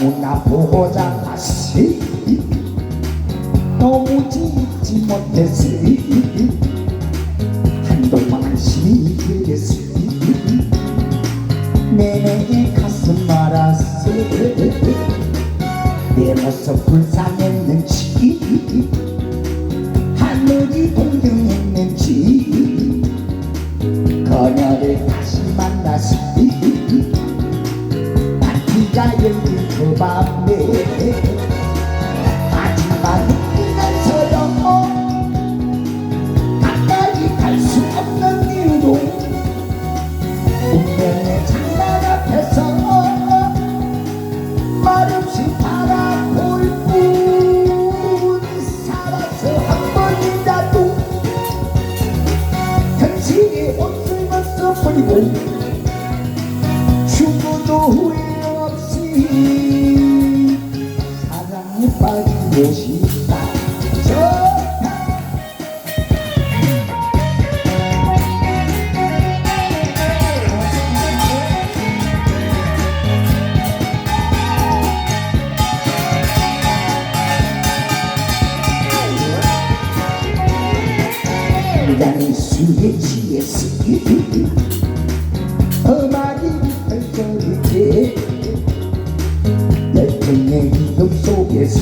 바라보자 다시 너무 짓지 못했으니 한동안 한심히 그랬으니 내내 가슴 말았어 내 모습 불쌍 벗어버리고 죽어도 후회 없이 사랑에 빠지고 싶 나는 술에 취했으니 어마리 펄쩍이게 열정의 기름 속에서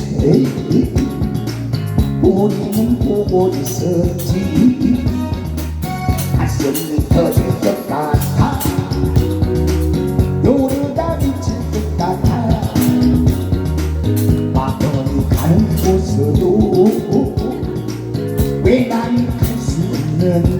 우리는 보고 있었지. 가슴이 터질 것 같아 another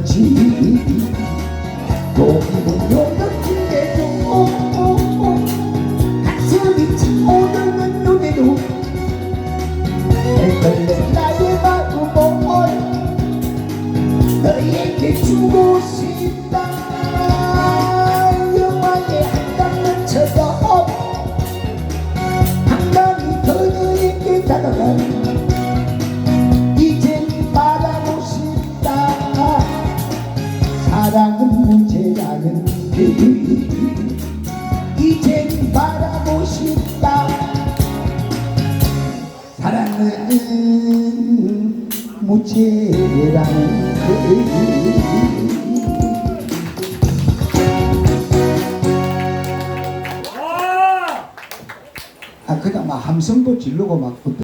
이젠 말하고 싶다. 사랑은 무죄라는 그 아, 그냥 막 함성도 지르고 막